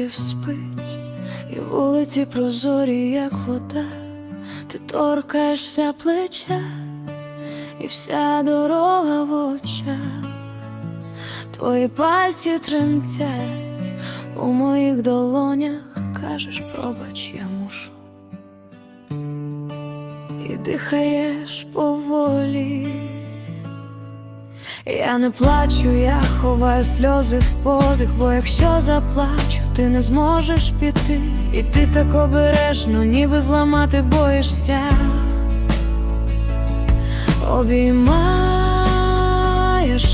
світів спить, і вулиці прозорі, як вода, ти торкаєшся плеча, і вся дорога в очах, твої пальці тремтять у моїх долонях, кажеш, пробач, я мушу, і дихаєш поволі. Я не плачу, я ховаю сльози в подих, бо якщо заплачу, ти не зможеш піти, і ти так обережно, ніби зламати боїшся. Обіймаєш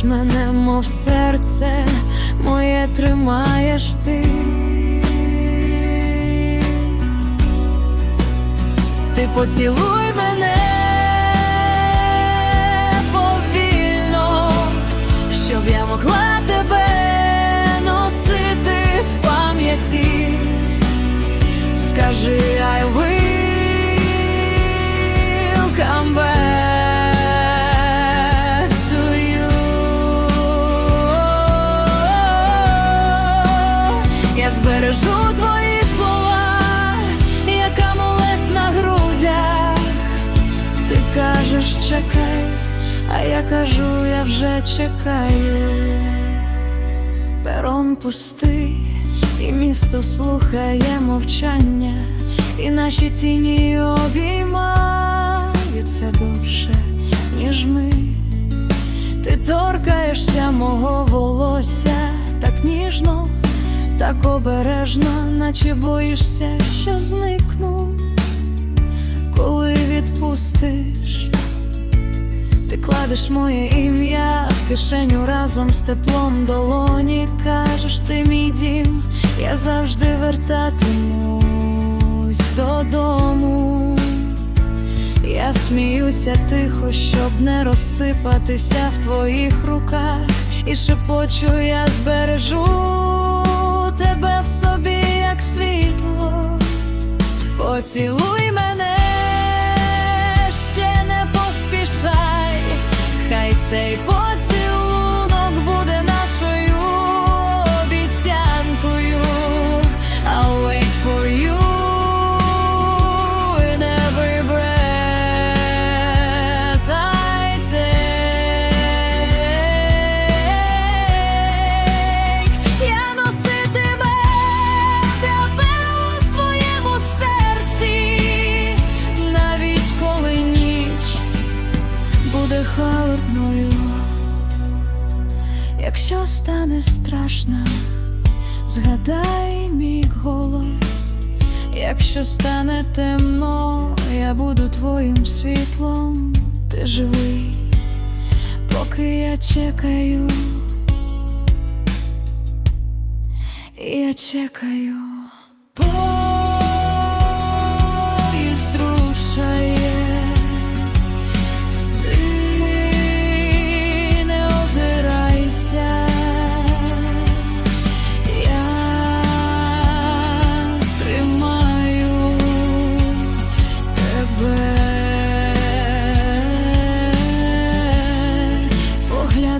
мене, мов серце, моє тримаєш ти. Ти поцілуй мене Скажи, I will come back to you. Я збережу твої слова, як амулет на грудях. Ти кажеш, чекай, а я кажу, я вже чекаю. Перон пустий, і місто слухає мовчання, і наші тіні обіймаються довше, ніж ми. Ти торкаєшся мого волосся так ніжно, так обережно, наче боїшся, що зникну, коли відпустиш. Ти кладеш моє ім'я в кишеню разом з теплом долоні. Кажеш, ти мій дім, я завжди вертатимусь додому. Я сміюся тихо, щоб не розсипатися в твоїх руках, і шепочу, я збережу тебе в собі, як світло. Поцілуй мене, ще не поспішай, хай цей поцілунок буде холодною. Якщо стане страшно, згадай мій голос. Якщо стане темно, я буду твоїм світлом, ти живий, поки я чекаю, я чекаю.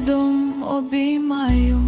медом обіймаю.